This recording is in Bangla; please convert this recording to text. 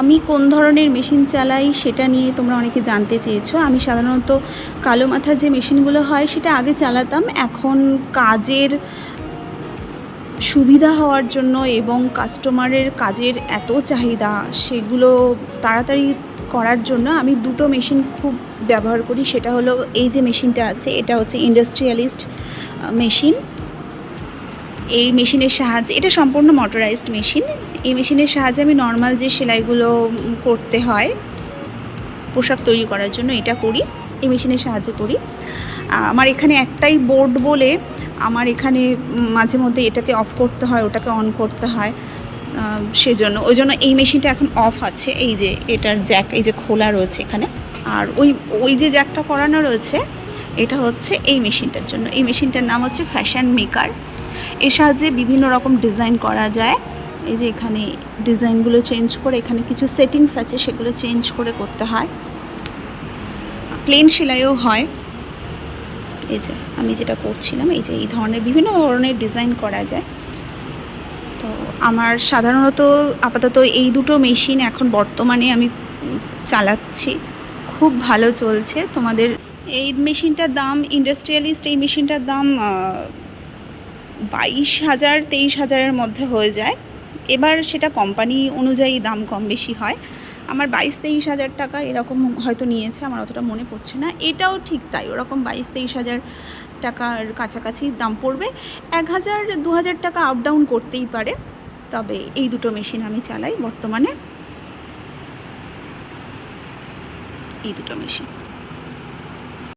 আমি কোন ধরনের মেশিন চালাই সেটা নিয়ে তোমরা অনেকে জানতে চেয়েছো। আমি সাধারণত কালো মাথার যে মেশিনগুলো হয় সেটা আগে চালাতাম। এখন কাজের সুবিধা হওয়ার জন্য এবং কাস্টমারের কাজের এত চাহিদা, সেগুলো তাড়াতাড়ি করার জন্য আমি দুটো মেশিন খুব ব্যবহার করি। সেটা হলো এই যে মেশিনটা আছে, এটা হচ্ছে ইন্ডাস্ট্রিয়ালিস্ট মেশিন। এই মেশিনের সাহায্যে, এটা সম্পূর্ণ মোটরাইজড মেশিন এই মেশিনের সাহায্যে আমি নর্মাল যে সেলাইগুলো করতে হয়, পোশাক তৈরি করার জন্য এটা করি, এই মেশিনের সাহায্যে করি। আমার এখানে একটাই বোর্ড বলে, আমার এখানে মাঝে মধ্যে এটাকে অফ করতে হয়, ওটাকে অন করতে হয় সেজন্য। ওই জন্য এই মেশিনটা এখন অফ আছে, এই যে এটার জ্যাক এই যে খোলা রয়েছে এখানে। আর ওই ওই যে জ্যাকটা করানো রয়েছে, এটা হচ্ছে এই মেশিনটার জন্য। এই মেশিনটার নাম হচ্ছে ফ্যাশন মেকার এর সাহায্যে বিভিন্ন রকম ডিজাইন করা যায়। এই যে এখানে ডিজাইনগুলো চেঞ্জ করে, এখানে কিছু সেটিংস আছে, সেগুলো চেঞ্জ করে করতে হয়। প্লেন সেলাইও হয়। এই যে আমি যেটা করছিলাম, এই যে এই ধরনের বিভিন্ন ধরনের ডিজাইন করা যায়। তো আমার সাধারণত আপাতত এই দুটো মেশিন এখন বর্তমানে আমি চালাচ্ছি। খুব ভালো চলছে। তোমাদের এই মেশিনটার দাম ইন্ডাস্ট্রিয়ালিস্ট এই মেশিনটার দাম বাইশ হাজার, তেইশ হাজারের মধ্যে হয়ে যায়। এবার সেটা কোম্পানি অনুযায়ী দাম কম বেশি হয়। আমার বাইশ, তেইশ হাজার টাকা এরকম হয়তো নিয়েছে, আমার অতটা মনে পড়ছে না। এটাও ঠিক তাই, ওরকম বাইশ, তেইশ হাজার টাকার কাছাকাছি দাম পড়বে। এক হাজার দু হাজার টাকা আপ ডাউন করতেই পারে, তবে এই দুটো মেশিন আমি চালাই বর্তমানে। এই দুটো মেশিন